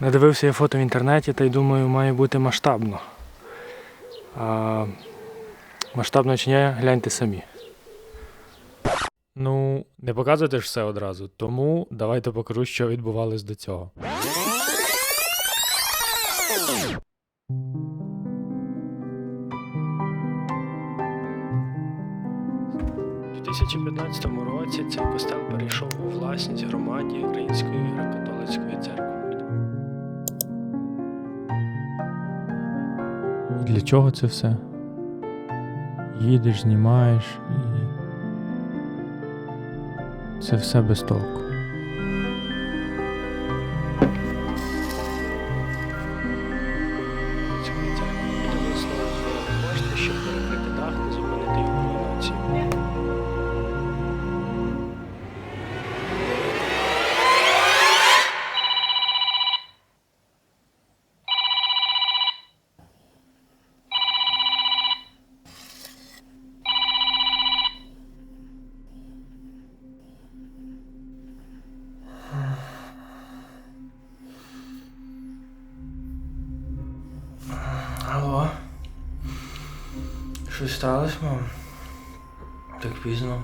Надивився я фото в інтернеті та й думаю, має бути масштабно. А, масштабно чи ні, гляньте самі. Ну, не показуйте ж все одразу, тому давайте покажу, що відбувалось до цього. У 2015 році цей костел перейшов у власність громаді Української греко-католицької церкви. Для чого це все? Їдеш, знімаєш і. Це все без толку. Щось сталося, мам? Так пізно.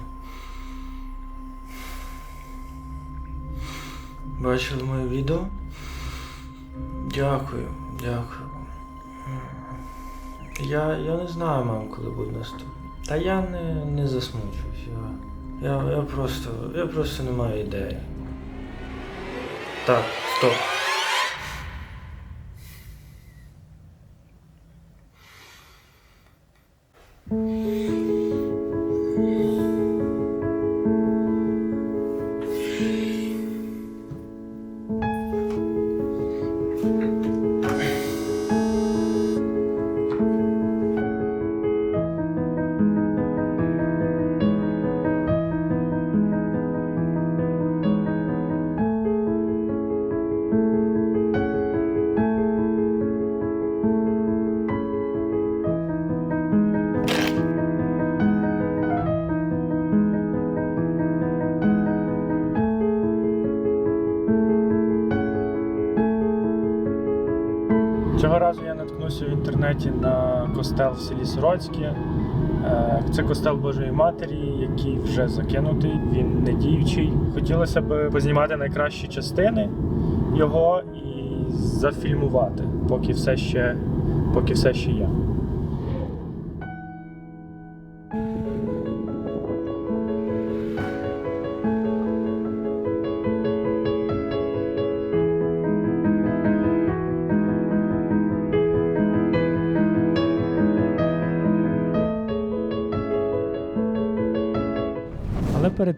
Бачили моє відео? Дякую, дякую. Я, я не знаю, мам, коли буде наступний. Та я не, не засмучуюсь. Я, я, я просто. Я просто не маю ідеї. Так, стоп. Костел в селі Сороцьке. Е, Це костел Божої Матері, який вже закинутий, він не діючий. Хотілося б познімати найкращі частини його і зафільмувати, поки все ще, поки все ще є.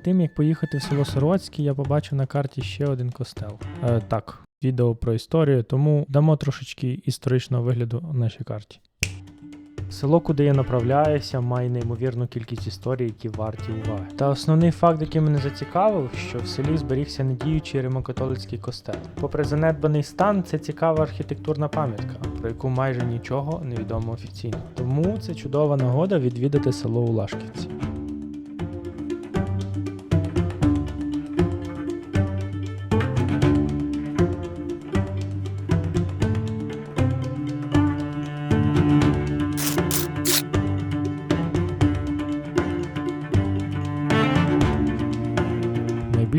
Тим як поїхати в село Сороцьке, я побачив на карті ще один костел. Е, так, відео про історію, тому дамо трошечки історичного вигляду нашій карті. Село, куди я направляюся, має неймовірну кількість історій, які варті уваги. Та основний факт, який мене зацікавив, що в селі зберігся недіючий римокатолицький костел. Попри занедбаний стан, це цікава архітектурна пам'ятка, про яку майже нічого не відомо офіційно. Тому це чудова нагода відвідати село Улашківці.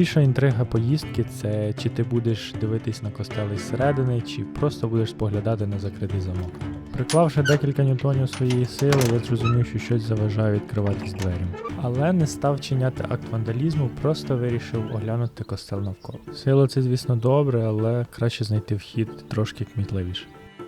Найбільша інтрига поїздки це чи ти будеш дивитись на костели зсередини, чи просто будеш споглядати на закритий замок. Приклавши декілька ньютонів своєї сили, я зрозумів, що щось заважає відкриватись дверям. Але не став чиняти акт вандалізму, просто вирішив оглянути костел навколо. Сила це, звісно, добре, але краще знайти вхід трошки кмітливіше.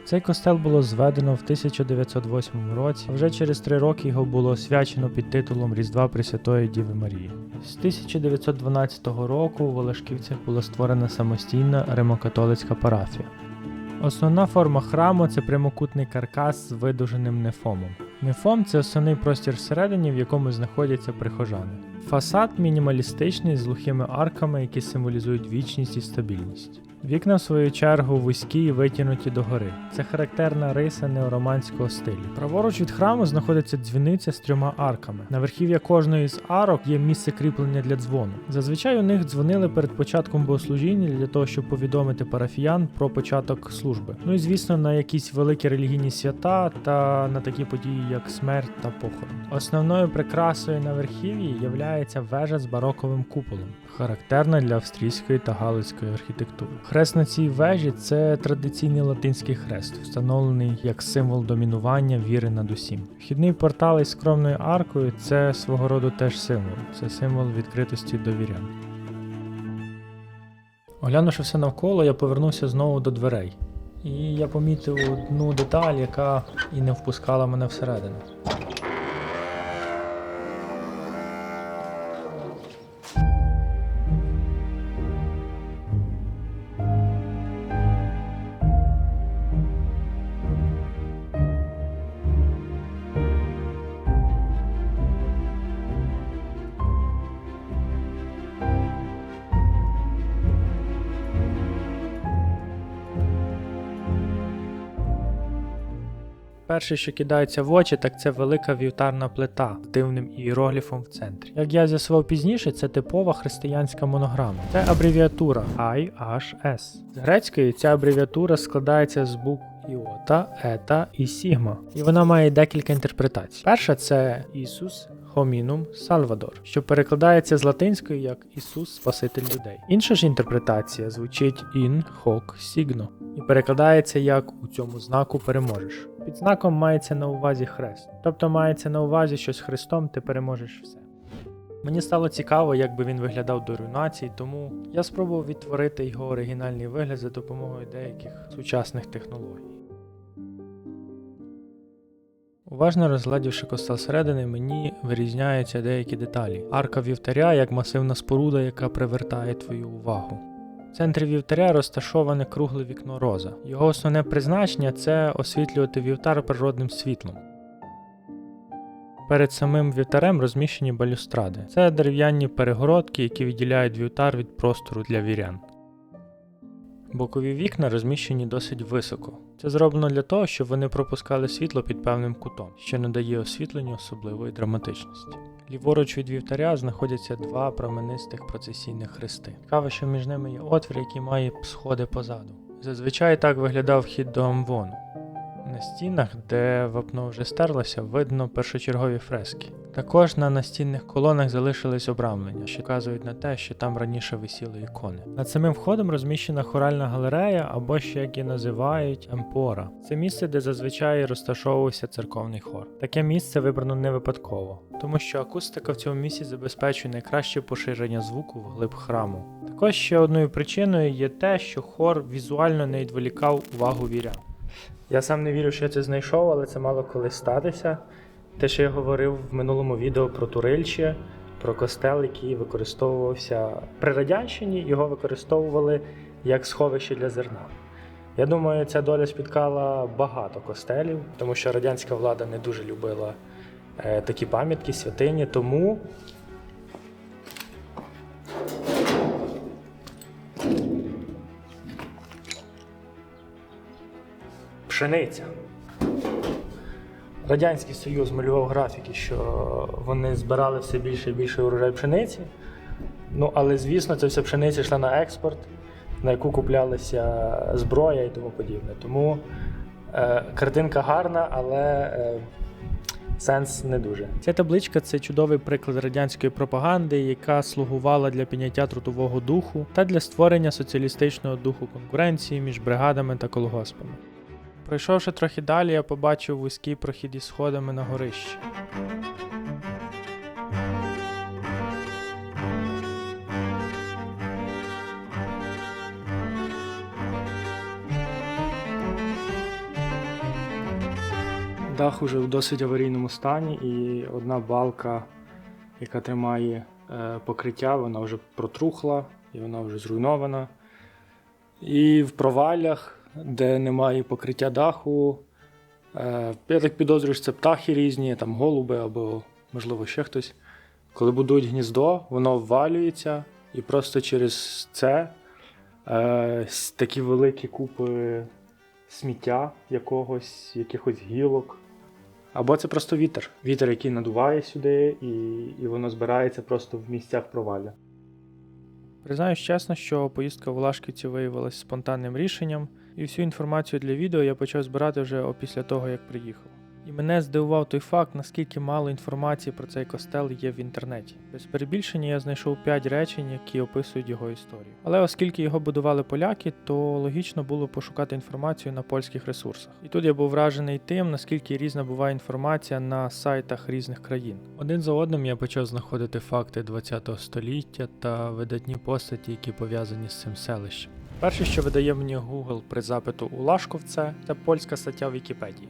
Цей костел було зведено в 1908 році, а вже через три роки його було освячено під титулом Різдва Пресвятої Діви Марії. З 1912 року у Волошківцях була створена самостійна римокатолицька парафія. Основна форма храму це прямокутний каркас з видовженим нефомом. Нефом це основний простір всередині, в якому знаходяться прихожани. Фасад мінімалістичний з глухими арками, які символізують вічність і стабільність. Вікна, в свою чергу, вузькі і витягнуті догори. Це характерна риса неороманського стилю. Праворуч від храму знаходиться дзвіниця з трьома арками. На верхів'я кожної з арок є місце кріплення для дзвону. Зазвичай у них дзвонили перед початком богослужіння для того, щоб повідомити парафіян про початок служби. Ну і звісно, на якісь великі релігійні свята та на такі події, як смерть та похорон. Основною прикрасою на верхів'ї являється вежа з бароковим куполом, характерна для австрійської та галицької архітектури. Хрест на цій вежі це традиційний латинський хрест, встановлений як символ домінування віри над усім. Вхідний портал із скромною аркою це свого роду теж символ, це символ відкритості до вірян. Оглянувши все навколо, я повернувся знову до дверей. І я помітив одну деталь, яка і не впускала мене всередину. Перше, що кидається в очі, так це велика вівтарна плита з дивним іерогліфом в центрі. Як я з'ясував пізніше, це типова християнська монограма. Це абревіатура IHS. З грецької ця абревіатура складається з букв Іота, Ета і Сігма. І вона має декілька інтерпретацій. Перша це Ісус. Хомінум Салвадор, що перекладається з латинської як Ісус Спаситель людей. Інша ж інтерпретація звучить in hoc signo і перекладається як у цьому знаку переможеш. Під знаком мається на увазі хрест, тобто мається на увазі, що з Христом ти переможеш все. Мені стало цікаво, як би він виглядав до руйнації, тому я спробував відтворити його оригінальний вигляд за допомогою деяких сучасних технологій. Уважно розглядівши костел середини, мені вирізняються деякі деталі. Арка вівтаря як масивна споруда, яка привертає твою увагу. Центрі вівтаря розташоване кругле вікно роза. Його основне призначення це освітлювати вівтар природним світлом. Перед самим вівтарем розміщені балюстради. Це дерев'яні перегородки, які відділяють вівтар від простору для вірян. Бокові вікна розміщені досить високо. Це зроблено для того, щоб вони пропускали світло під певним кутом, що надає освітленню особливої драматичності. Ліворуч від вівтаря знаходяться два променистих процесійних хрести. Цікаво, що між ними є отвір, який має сходи позаду. Зазвичай так виглядав вхід до амвону. На стінах, де вапно вже стерлося, видно першочергові фрески. Також на настінних колонах залишились обрамлення, що вказують на те, що там раніше висіли ікони. Над самим входом розміщена хоральна галерея, або ще як її називають емпора. Це місце, де зазвичай розташовувався церковний хор. Таке місце вибрано не випадково, тому що акустика в цьому місці забезпечує найкраще поширення звуку вглиб храму. Також ще одною причиною є те, що хор візуально не відволікав увагу вірян. Я сам не вірю, що я це знайшов, але це мало колись статися. Те, що я говорив в минулому відео про Турильче, про костел, який використовувався при Радянщині, його використовували як сховище для зерна. Я думаю, ця доля спіткала багато костелів, тому що радянська влада не дуже любила е, такі пам'ятки, святині. Тому пшениця. Радянський Союз малював графіки, що вони збирали все більше і більше урожай пшениці. Ну, але звісно, це вся пшениця йшла на експорт, на яку куплялася зброя і тому подібне. Тому е, картинка гарна, але е, сенс не дуже. Ця табличка це чудовий приклад радянської пропаганди, яка слугувала для підняття трудового духу та для створення соціалістичного духу конкуренції між бригадами та колгоспами. Пройшовши трохи далі, я побачив вузький прохід із сходами на горище. Дах уже в досить аварійному стані, і одна балка, яка тримає е, покриття, вона вже протрухла і вона вже зруйнована. І в проваллях, де немає покриття даху, е, я так підозрюю, що це птахи різні, там голуби або, можливо, ще хтось. Коли будують гніздо, воно ввалюється, і просто через це Е, такі великі купи сміття якогось, якихось гілок. Або це просто вітер. Вітер, який надуває сюди, і, і воно збирається просто в місцях провалля. Признаюсь чесно, що поїздка в Лашківці виявилася спонтанним рішенням, і всю інформацію для відео я почав збирати вже опісля того, як приїхав. І мене здивував той факт, наскільки мало інформації про цей костел є в інтернеті. Без перебільшення я знайшов 5 речень, які описують його історію. Але оскільки його будували поляки, то логічно було пошукати інформацію на польських ресурсах. І тут я був вражений тим, наскільки різна буває інформація на сайтах різних країн. Один за одним я почав знаходити факти ХХ століття та видатні постаті, які пов'язані з цим селищем. Перше, що видає мені Google при запиту у Лашковце, це польська стаття в Вікіпедії.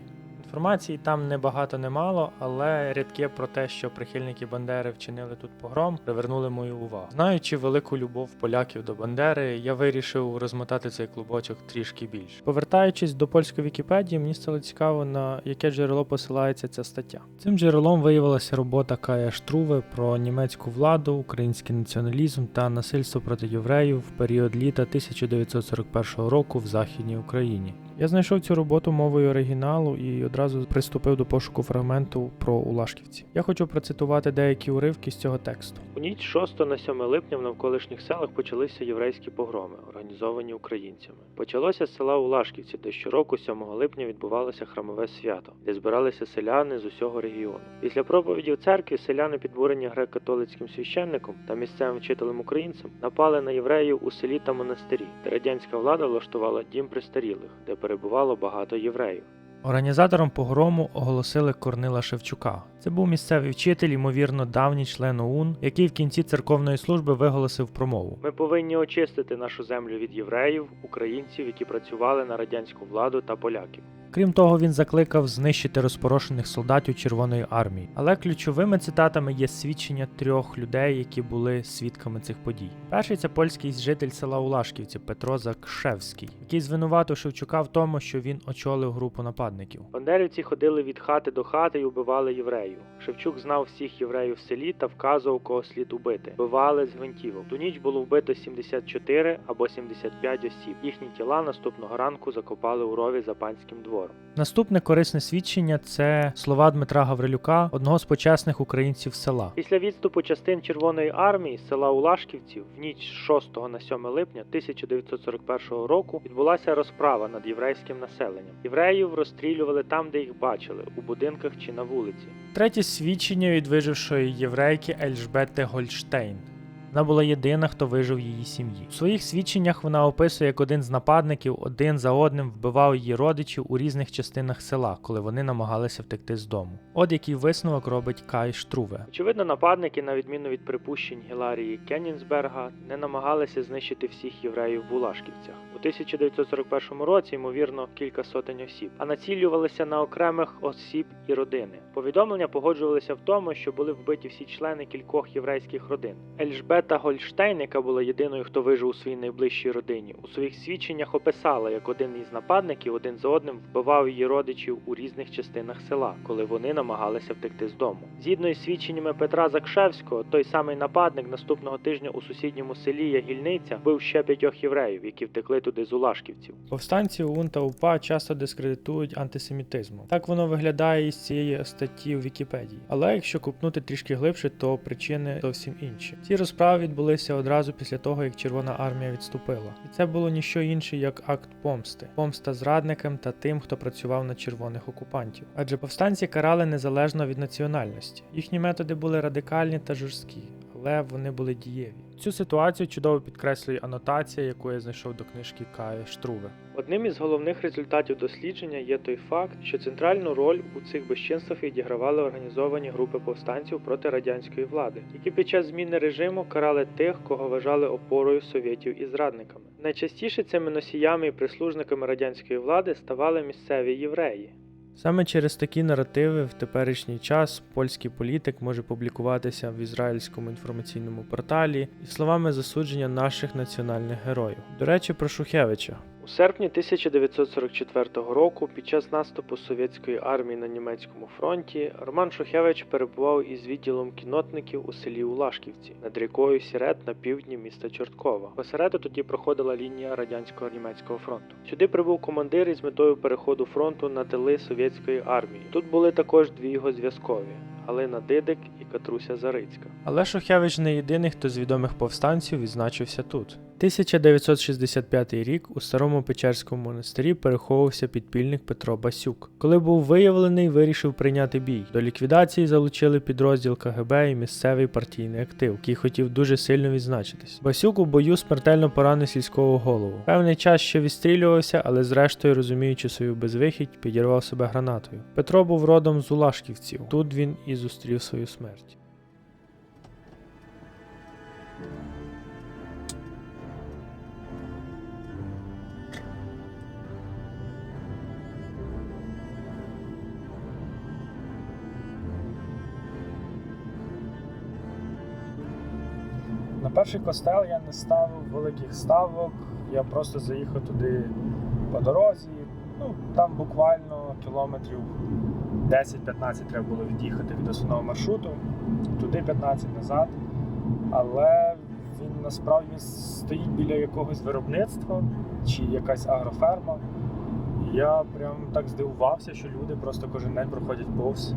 Інформації там небагато немало, але рядки про те, що прихильники Бандери вчинили тут погром, привернули мою увагу. Знаючи велику любов поляків до Бандери, я вирішив розмотати цей клубочок трішки більше. Повертаючись до польської Вікіпедії, мені стало цікаво, на яке джерело посилається ця стаття. Цим джерелом виявилася робота Кая Штруве про німецьку владу, український націоналізм та насильство проти євреїв в період літа 1941 року в Західній Україні. Я знайшов цю роботу мовою оригіналу і одразу приступив до пошуку фрагменту про Улашківці. Я хочу процитувати деякі уривки з цього тексту. У ніч 6 на 7 липня в навколишніх селах почалися єврейські погроми, організовані українцями. Почалося з села Улашківці, де щороку 7 липня відбувалося храмове свято, де збиралися селяни з усього регіону. Після проповіді в церкві селяни, підбурені греко-католицьким священником та місцевим вчителем українцем, напали на євреїв у селі та монастирі, де радянська влада влаштувала дім престарілих, де перебувало багато євреїв. Організатором погрому оголосили Корнила Шевчука. Це був місцевий вчитель, ймовірно, давній член ОУН, який в кінці церковної служби виголосив промову: Ми повинні очистити нашу землю від євреїв, українців, які працювали на радянську владу та поляків. Крім того, він закликав знищити розпорошених солдатів Червоної армії. Але ключовими цитатами є свідчення трьох людей, які були свідками цих подій. Перший це польський житель села Улашківці Петро Закшевський, який звинуватив Шевчука в тому, що він очолив групу нападників. Бандерівці ходили від хати до хати і убивали євреїв. Шевчук знав всіх євреїв в селі та вказував, кого слід убити. Вбивали з гвинтівок. Ту ніч було вбито 74 або 75 осіб. Їхні тіла наступного ранку закопали у рові за панським двором. Наступне корисне свідчення це слова Дмитра Гаврилюка, одного з почесних українців села. Після відступу частин Червоної армії з села Улашківців в ніч з 6 на 7 липня 1941 року відбулася розправа над єврейським населенням. Євреїв розстрілювали там, де їх бачили, у будинках чи на вулиці. Третє свідчення від вижившої єврейки Ельжбети Гольштейн. Вона була єдина, хто вижив її сім'ї. У своїх свідченнях вона описує, як один з нападників один за одним вбивав її родичів у різних частинах села, коли вони намагалися втекти з дому. От який висновок робить Кай Штруве. Очевидно, нападники, на відміну від припущень Гіларії Кеннінсберга, не намагалися знищити всіх євреїв в Улашківцях. У 1941 році, ймовірно, кілька сотень осіб, а націлювалися на окремих осіб і родини. Повідомлення погоджувалися в тому, що були вбиті всі члени кількох єврейських родин. Ельжбета Гольштейн, яка була єдиною, хто вижив у своїй найближчій родині, у своїх свідченнях описала, як один із нападників один за одним вбивав її родичів у різних частинах села, коли вони намагалися втекти з дому. Згідно із свідченнями Петра Закшевського, той самий нападник наступного тижня у сусідньому селі Ягільниця вбив ще п'ятьох євреїв, які втекли туди з Улашківців. Повстанці ОУН та УПА часто дискредитують антисемітизмом. Так воно виглядає із цієї статті в Вікіпедії. Але якщо купнути трішки глибше, то причини зовсім інші. Ці розправи відбулися одразу після того, як Червона армія відступила. І це було ніщо інше, як акт помсти, помста зрадникам та тим, хто працював на червоних окупантів. Адже повстанці карали незалежно від національності. Їхні методи були радикальні та жорсткі. Але вони були дієві. Цю ситуацію чудово підкреслює анотація, яку я знайшов до книжки Кая Штруве. Одним із головних результатів дослідження є той факт, що центральну роль у цих безчинствах відігравали організовані групи повстанців проти радянської влади, які під час зміни режиму карали тих, кого вважали опорою совєтів і зрадниками. Найчастіше цими носіями і прислужниками радянської влади ставали місцеві євреї. Саме через такі наративи в теперішній час польський політик може публікуватися в ізраїльському інформаційному порталі і словами засудження наших національних героїв. До речі, про Шухевича. У серпні 1944 року, під час наступу совєтської армії на німецькому фронті, Роман Шухевич перебував із відділом кінотників у селі Улашківці над рікою Сірет на півдні міста Чорткова. Посереду тоді проходила лінія радянського німецького фронту. Сюди прибув командир із метою переходу фронту на тили совєтської армії. Тут були також дві його зв'язкові. Галина Дидик і Катруся Зарицька. Але Шухевич не єдиний, хто з відомих повстанців відзначився тут. 1965 рік у старому Печерському монастирі переховувався підпільник Петро Басюк. Коли був виявлений, вирішив прийняти бій. До ліквідації залучили підрозділ КГБ і місцевий партійний актив, який хотів дуже сильно відзначитись. Басюк у бою смертельно поранив сільського голову. Певний час ще відстрілювався, але зрештою, розуміючи свою безвихідь, підірвав себе гранатою. Петро був родом з Улашківців. Тут він і зустрів свою смерть. На перший костел я не ставив великих ставок, я просто заїхав туди по дорозі. Ну, там буквально кілометрів 10-15 треба було від'їхати від основного маршруту, туди 15 назад. Але він насправді стоїть біля якогось виробництва чи якась агроферма. Я прям так здивувався, що люди просто кожен день проходять повз,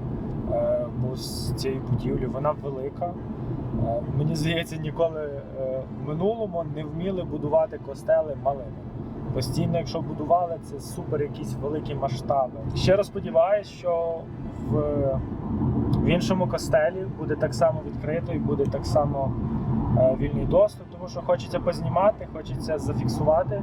е, повз цієї будівлі. Вона велика. Е, Мені здається, ніколи е, в минулому не вміли будувати костели малими. Постійно, якщо будували, це супер якісь великі масштаби. Ще раз сподіваюся, що в, в іншому костелі буде так само відкрито і буде так само е, вільний доступ, тому що хочеться познімати, хочеться зафіксувати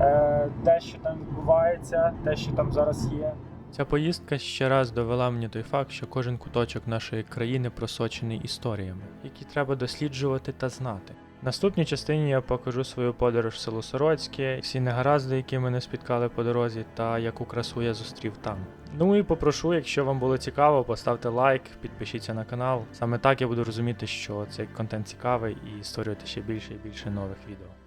е, те, що там відбувається, те, що там зараз є. Ця поїздка ще раз довела мені той факт, що кожен куточок нашої країни просочений історіями, які треба досліджувати та знати. Наступній частині я покажу свою подорож в село Сороцьке, всі негаразди, які мене спіткали по дорозі, та яку красу я зустрів там. Ну і попрошу, якщо вам було цікаво, поставте лайк, підпишіться на канал. Саме так я буду розуміти, що цей контент цікавий і створювати ще більше і більше нових відео.